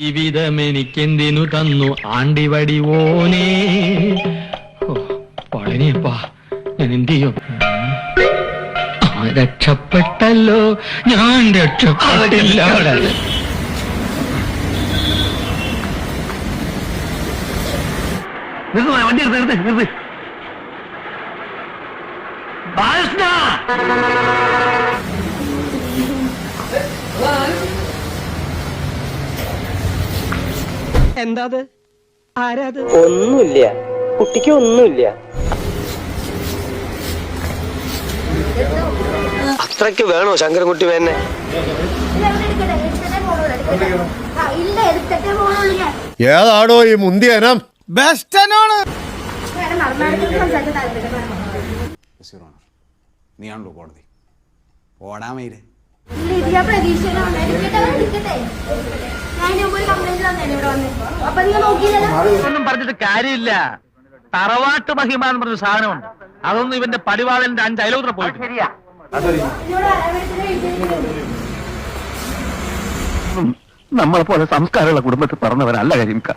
ജീവിതമെനിക്കെന്തിനു തന്നു ആണ്ടിവടി ഓനേ? പളനിയപ്പാ ഞാൻ എന്ത് ചെയ്യും രക്ഷപ്പെട്ടല്ലോ. ഞാൻ രക്ഷപ്പെട്ടില്ല. വണ്ടി എടുത്ത് നിർത്ത്. ബാലകൃഷ്ണ! എന്താത്? ആരാത്? ഒന്നുമില്ല. കുട്ടിക്ക് ഒന്നുമില്ല. അത്രയ്ക്ക് വേണോ ശങ്കരൻകുട്ടി വേന്നെ ഏതാണോ ഈ മുന്തിയനം ബെസ്റ്റനാണ്. നീയാണല്ലോ കോടതി. ഓടാൻ വൈരേ അപ്പൊ നിങ്ങൾ നോക്കിയില്ലല്ലോ? ഒന്നും പറഞ്ഞിട്ട് കാര്യമില്ല. തറവാട്ട് മഹിമ എന്ന് പറഞ്ഞ സാധനമുണ്ട്. അതൊന്നും ഇവന്റെ പടിവാളന്റെ അഞ്ച് അയലോത്ര പോയിട്ട്. ശരിയാ. നമ്മളെ പോലെ സംസ്കാരമുള്ള കുടുംബത്തിൽ പറഞ്ഞവരല്ല കരിമിക്ക